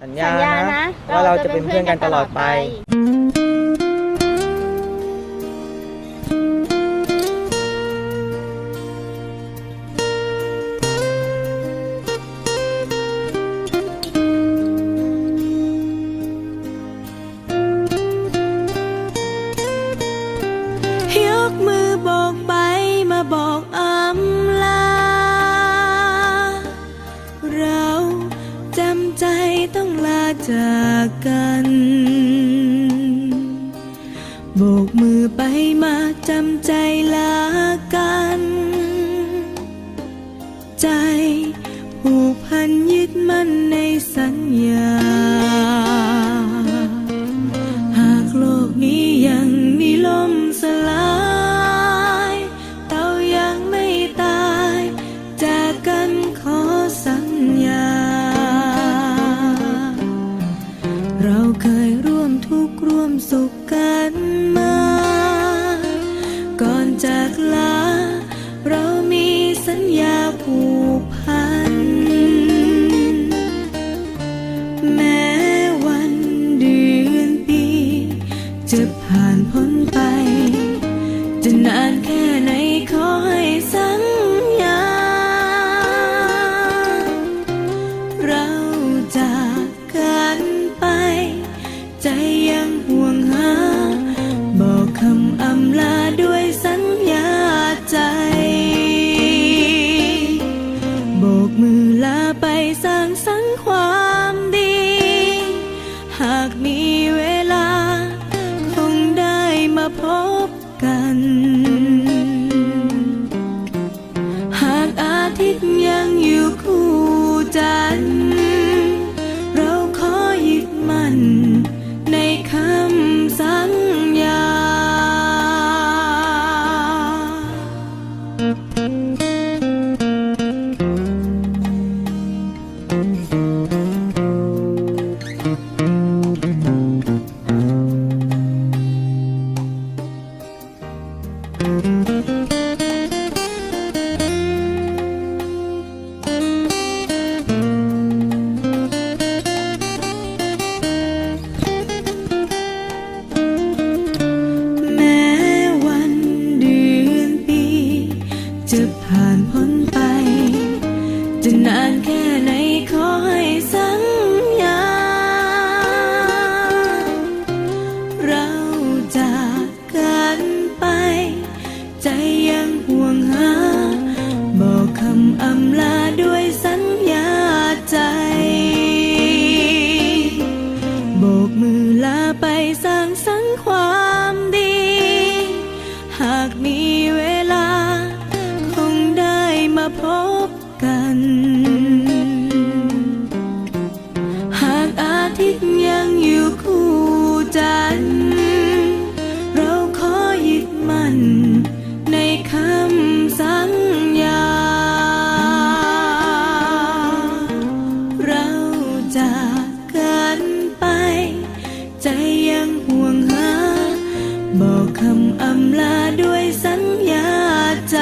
สัญสัญาญญานะนะว่าเราจะเป็นเพื่อนกันตลอดไป ยกมือบอกไปมาบอกอำ จากกัน โบกมือไปมาจำใจลากัน ใจผูกพันยึดมั่นในสัญญา ผ่านพ้นไป จะนานแค่ไหนขอให้สัญญา เราจากกันไป ใจยังห่วงหา บอกคำอำลาด้วยสัญญาใจ โบกมือลาไปสร้างสรรค์ความ พบกันานแค่ไหนขอให้สัญญา เราจากกันไป ใจยังห่วงหา บอกคำอำลาด้วย บอกคำอำลาด้วยสัญญาใจ